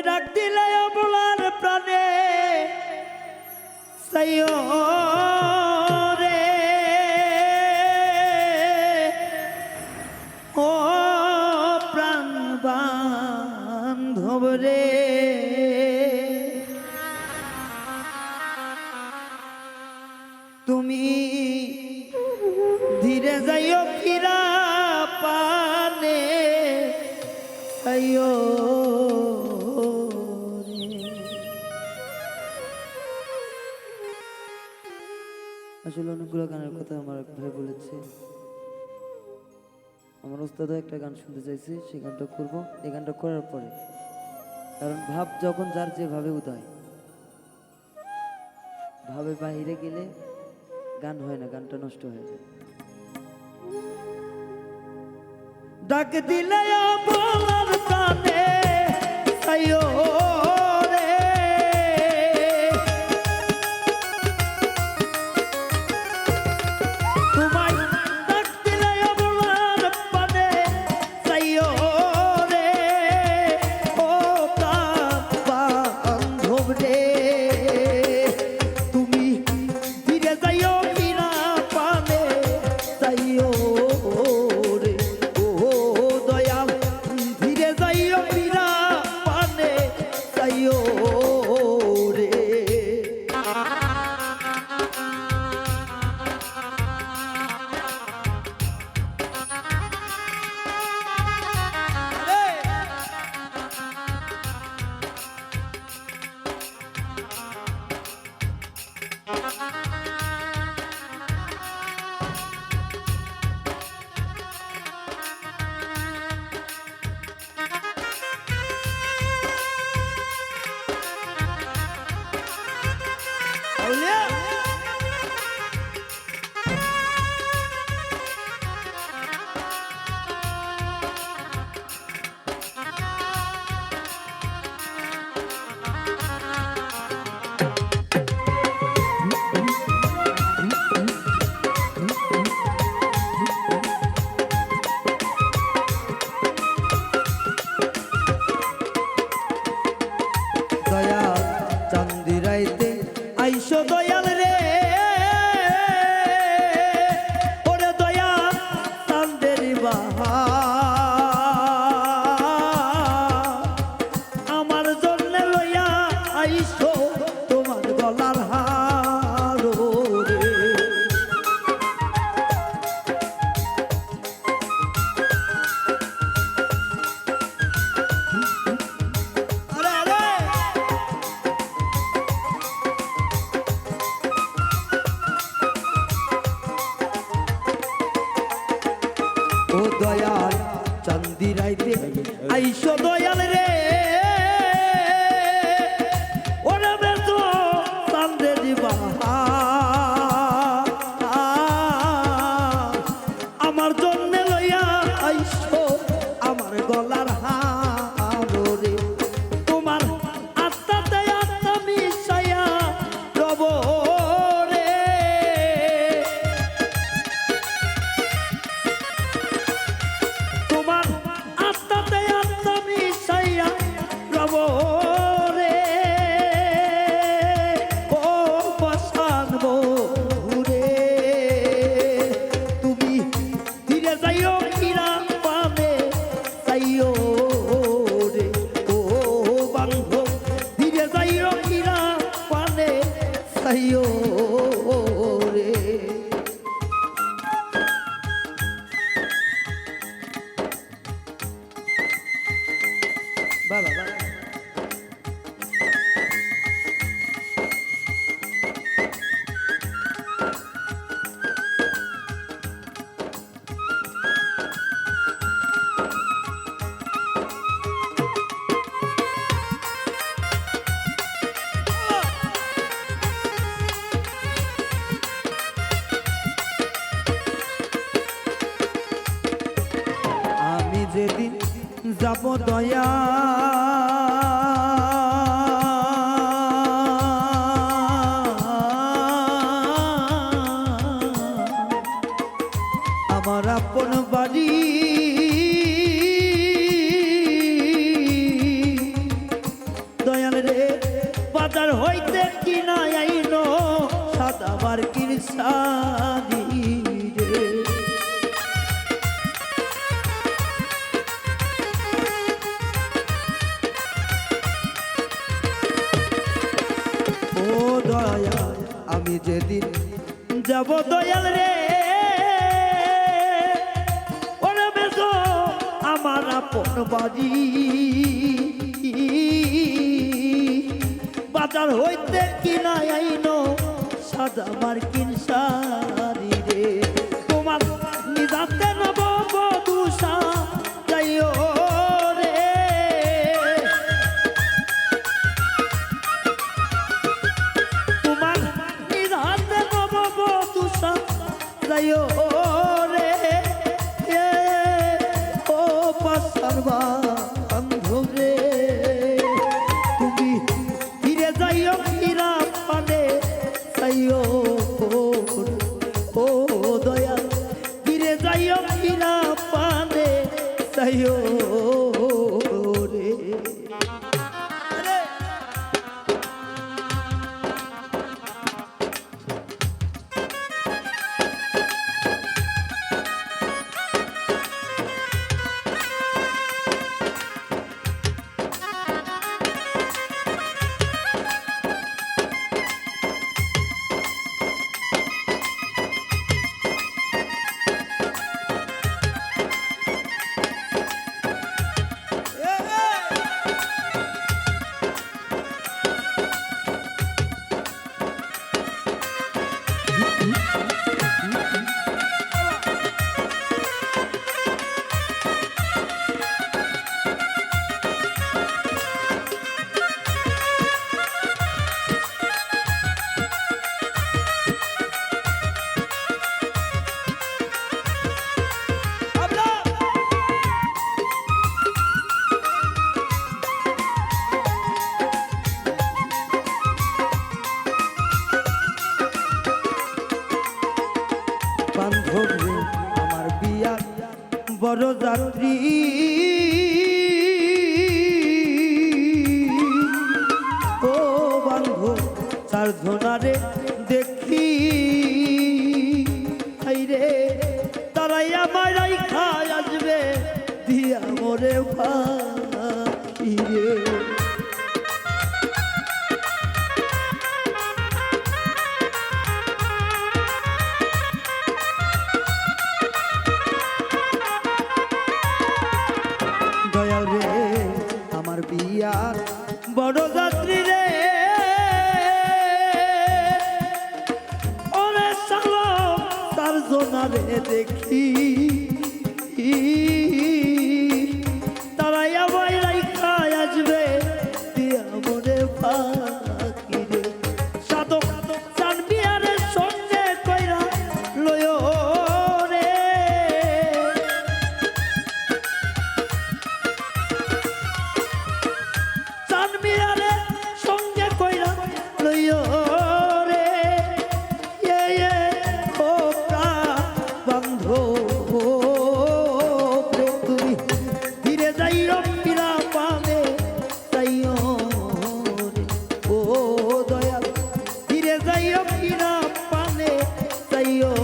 তোমায় ডাক দিলে বলার প্রাণে, সাইও রে। ও প্রাণ বান্ধব রে। তুমি ধীরে যাইও, ফিরা পানে আইও আসলে অনেকগুলো গানের কথা আমার এক ভাই বলেছে। আমার ওস্তাদও একটা গান শুনতে চাইছে সেই গানটা করব। এই গানটা করার পরে, কারণ ভাব যখন যার যেভাবে উদয় ভাবে বাইরে গেলে গান হয় না, গানটা নষ্ট হয়ে যায়। ডাক দিলে বলার প্রাণে আইও যাইও Aí, xodói যাইও রে যাব দয়া। আমার আপন বাড়ি। বাজার হইতে কিনা আইনো সাদা বারকির যেদিন যাব দয়াল রে। ওরে বেজো আমার আপন বাজি। বাজার হইতে কিনা আইনো, সাদা মার্কিন যাইও রে ও পাশার বান্ধব রে তুমি ফিরে যাইও ফিরা পানে যাইও ও দয়া। ফিরে যাইও ফিরা পানে যাইও যাত্রী। ও বান্ধব তার ধনারে দেখি। রে তারাই আমার খায় আসবে দিয়া মরে রে। দেখি you.